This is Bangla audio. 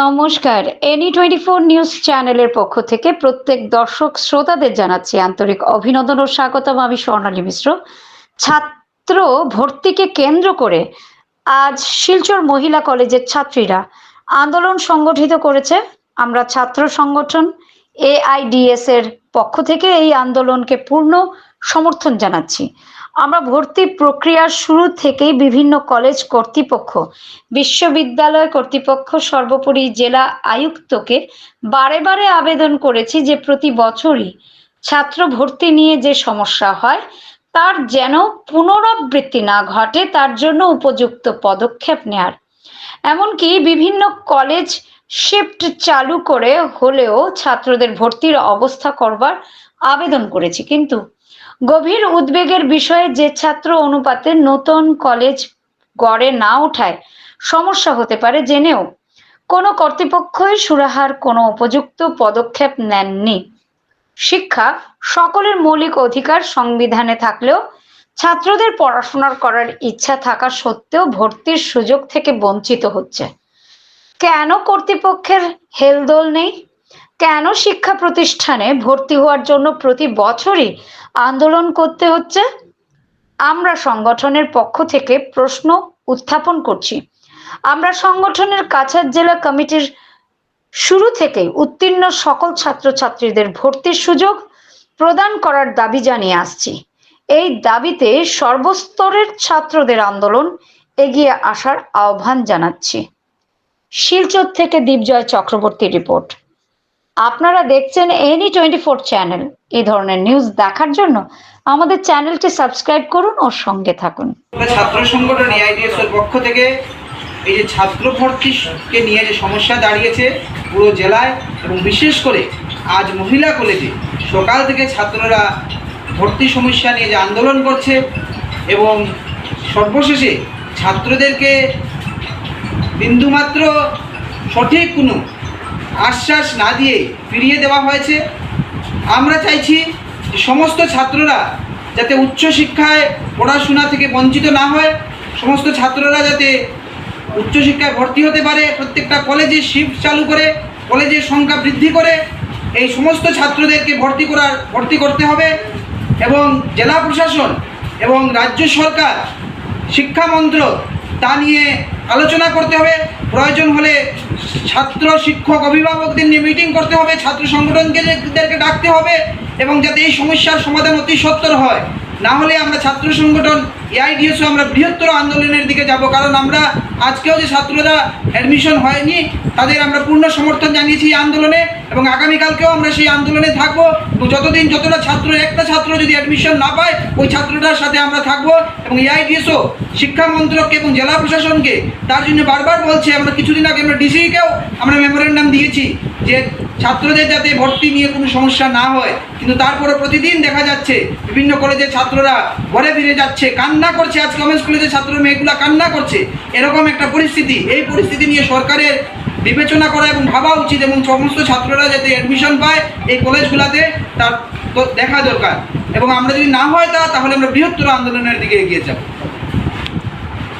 নমস্কার। এনি টোয়েন্টি ফোর নিউজ চ্যানেলের পক্ষ থেকে প্রত্যেক দর্শক শ্রোতাদের জানাচ্ছি আন্তরিক অভিনন্দন ও স্বাগতম। আমি স্বর্ণালী মিশ্র। ছাত্র ভর্তিকে কেন্দ্র করে আজ শিলচর মহিলা কলেজের ছাত্রীরা আন্দোলন সংগঠিত করেছে। আমরা ছাত্র সংগঠন এআইডিএস এর পক্ষ থেকে এই আন্দোলনকে পূর্ণ সমর্থন জানাচ্ছি। আমরা ভর্তি প্রক্রিয়ার শুরু থেকেই বিভিন্ন কলেজ কর্তৃপক্ষ, বিশ্ববিদ্যালয় কর্তৃপক্ষ, সর্বোপরি জেলা আয়ুক্তকে বারে বারে আবেদন করেছি যে প্রতি বছরই ছাত্র ভর্তি নিয়ে যে সমস্যা হয়, তার যেন পুনরাবৃত্তি না ঘটে, তার জন্য উপযুক্ত পদক্ষেপ নেয়ার। এমনকি বিভিন্ন কলেজ শিফট চালু করে হলেও ছাত্রদের ভর্তির অবস্থা করবার আবেদন করেছি। কিন্তু গভীর উদ্বেগের বিষয়ে যে ছাত্র অনুপাতে নতুন কলেজ গড়ে না ওঠায় সমস্যা হতে পারে জেনেও কোনো কর্তৃপক্ষই সুরাহার কোনো উপযুক্ত পদক্ষেপ নেননি। শিক্ষা সকলের মৌলিক অধিকার সংবিধানে থাকলেও ছাত্রদের পড়াশোনার করার ইচ্ছা থাকা সত্ত্বেও ভর্তির সুযোগ থেকে বঞ্চিত হচ্ছে। কেন কর্তৃপক্ষের হেলদোল নেই? কেন শিক্ষা প্রতিষ্ঠানে ভর্তি হওয়ার জন্য প্রতি বছরই আন্দোলন করতে হচ্ছে? আমরা সংগঠনের পক্ষ থেকে প্রশ্ন উত্থাপন করছি। আমরা সংগঠনের কাছাড় জেলা কমিটির শুরু থেকেই উত্তীর্ণ সকল ছাত্রছাত্রীদের ভর্তির সুযোগ প্রদান করার দাবি জানিয়ে আসছি। এই দাবিতে সর্বস্তরের ছাত্রদের আন্দোলন এগিয়ে আসার আহ্বান জানাচ্ছি। শিলচর থেকে দীপজয় চক্রবর্তী রিপোর্ট। আপনারা দেখছেন এনি টোয়েন্টি ফোর চ্যানেল। এই ধরনের নিউজ দেখার জন্য আমাদের চ্যানেলটি সাবস্ক্রাইব করুন ও সঙ্গে থাকুন। ছাত্র সংগঠন এআইডিএস এর পক্ষ থেকে এই যে ছাত্র ভর্তিকে নিয়ে যে সমস্যা দাঁড়িয়েছে পুরো জেলায় এবং বিশেষ করে আজ মহিলা কলেজে সকাল থেকে ছাত্ররা ভর্তি সমস্যা নিয়ে যে আন্দোলন করছে এবং সর্বশেষে ছাত্রদেরকে বিন্দুমাত্র সঠিক কোনো আশ্বাস না দিয়ে ফিরিয়ে দেওয়া হয়েছে। আমরা চাইছি সমস্ত ছাত্ররা যাতে উচ্চশিক্ষায় পড়াশোনা থেকে বঞ্চিত না হয়, সমস্ত ছাত্ররা যাতে উচ্চশিক্ষায় ভর্তি হতে পারে, প্রত্যেকটা কলেজে শিফট চালু করে, কলেজের সংখ্যা বৃদ্ধি করে, এই সমস্ত ছাত্রদেরকে ভর্তি করার, ভর্তি করতে হবে এবং জেলা প্রশাসন এবং রাজ্য সরকার, শিক্ষা মন্ত্রক তা নিয়ে আলোচনা করতে হবে। প্রয়োজন হলে ছাত্র শিক্ষক অভিভাবকদের নিয়ে মিটিং করতে হবে, ছাত্র সংগঠনকে ডাকতে হবে এবং যাতে এই সমস্যার সমাধান অতি সত্তর হয়। না হলে আমরা ছাত্র সংগঠন এআইডিএসও আমরা বৃহত্তর আন্দোলনের দিকে যাব, কারণ আমরা আজকেও যে ছাত্ররা অ্যাডমিশন হয়নি, তাদের আমরা পূর্ণ সমর্থন জানিয়েছি এই আন্দোলনে এবং আগামীকালকেও আমরা সেই আন্দোলনে থাকব। যতদিন যতটা ছাত্র, একটা ছাত্র যদি অ্যাডমিশন না পায়, ওই ছাত্রটার সাথে আমরা থাকব। এবং এআইডিএসও শিক্ষা মন্ত্রককে এবং জেলা প্রশাসনকে, তার জন্য বারবার বলছে, আমরা কিছুদিন আগে আমরা ডিসিকেও আমরা মেমোরেন্ডাম দিয়েছি যে ছাত্রদের যাতে ভর্তি নিয়ে কোনো সমস্যা না হয়। কিন্তু তারপরে প্রতিদিন দেখা যাচ্ছে, বিভিন্ন কলেজের ছাত্ররা ঘরে ফিরে যাচ্ছে, কান্না করছে। আজ কমেন্স কলেজের ছাত্র মেয়েগুলা কান্না করছে, এরকম একটা পরিস্থিতি। এই পরিস্থিতি নিয়ে সরকারের বিবেচনা করা এবং ভাবা উচিত এবং সমস্ত ছাত্ররা যাতে অ্যাডমিশন পায়, এই কলেজগুলোতে তার দেখা দরকার। এবং আমরা যদি না হয় তাহলে আমরা বৃহত্তর আন্দোলনের দিকে এগিয়ে যাব।